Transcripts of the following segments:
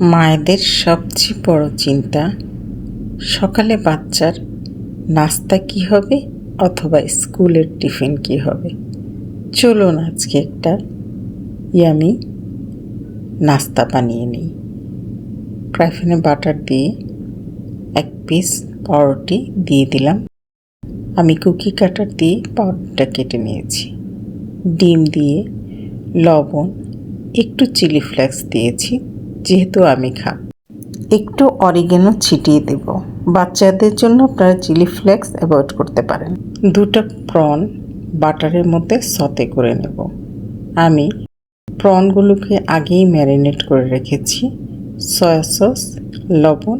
মায়েদের সবচেয়ে বড় চিন্তা, সকালে বাচ্চার নাস্তা কি হবে অথবা স্কুলের টিফিন কি হবে? চলুন আজকে একটা ইয়ামি নাস্তা বানিয়ে নিই। ফ্রাইফ্যানে বাটার দিয়ে এক পিস পাউরুটি দিয়ে দিলাম। আমি কুকি কাটার দিয়ে পাউরুটিটা কেটে নিয়েছি। ডিম দিয়ে লবণ, একটু চিলি ফ্লেক্স দিয়েছি। যেহেতু আমি খাব একটু অরিগেনো ছিটিয়ে দেব। বাচ্চাদের জন্য আপনারা চিলি ফ্লেক্স অ্যাভয়েড করতে পারেন। দুটো প্রন বাটারের মধ্যে সতে করে নেব। আমি প্রনগুলোকে আগেই ম্যারিনেট করে রেখেছি। সয়া সস, লবণ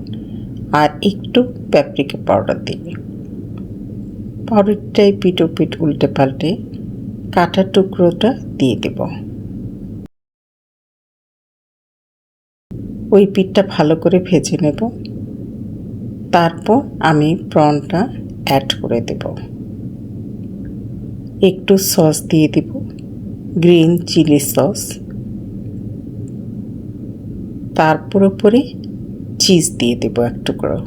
আর একটু প্যাপ্রিকা পাউডার দিয়ে। পাউডারটাই পিটো পিট উল্টে পাল্টে কাটা টুকরোটা দিয়ে দেব। ওই পিঠটা ভালো করে ভেজে নেব। তারপর আমি প্রনটা অ্যাড করে দেব। একটু সস দিয়ে দেব গ্রিন চিলি সস তারপর উপরে চিজ দিয়ে দেব এক টুকরো।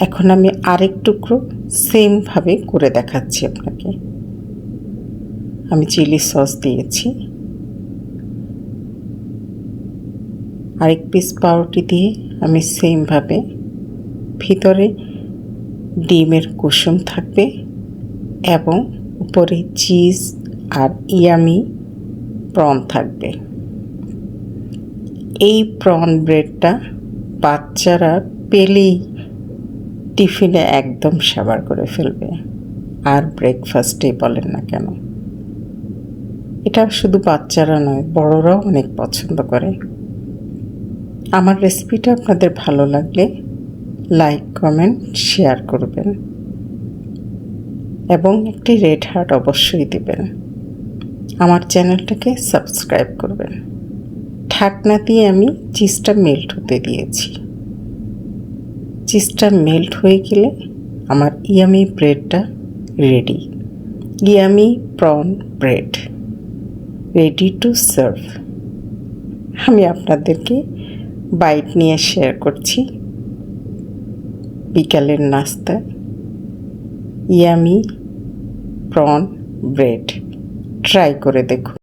এখন আমি আরেক টুকরো সেমভাবে করে দেখাচ্ছি আপনাকে। আমি চিলি সস দিয়েছি। আরেক পিস পাউরুটি দিয়ে আমি সেমভাবে ভিতরে ডিমের কুসুম থাকবে এবং উপরে চিজ আর ইয়ামি প্রন থাকবে। এই প্রন ব্রেডটা বাচ্চারা পেলেই টিফিনে একদম সাবার করে ফেলবে, আর ব্রেকফাস্টেই বলেন না কেন। এটা শুধু বাচ্চারা নয়, বড়রাও অনেক পছন্দ করে। আমার রেসিপিটা আপনাদের ভালো লাগলে লাইক কমেন্ট শেয়ার করবেন এবং একটি রেড হার্ট অবশ্যই দেবেন। আমার চ্যানেলটাকে সাবস্ক্রাইব করবেন। ঢাকনা দিয়ে আমি চিজটা মেল্ট হতে দিয়েছি। চিজটা মেল্ট হয়ে গেলে আমার yummy ব্রেডটা ready yummy prawn bread ready to serve আমি আপনাদেরকে বাইট নিয়ে শেয়ার করছি। বিকালের নাস্তা। Yummy prawn bread. ট্রাই করে দেখুন।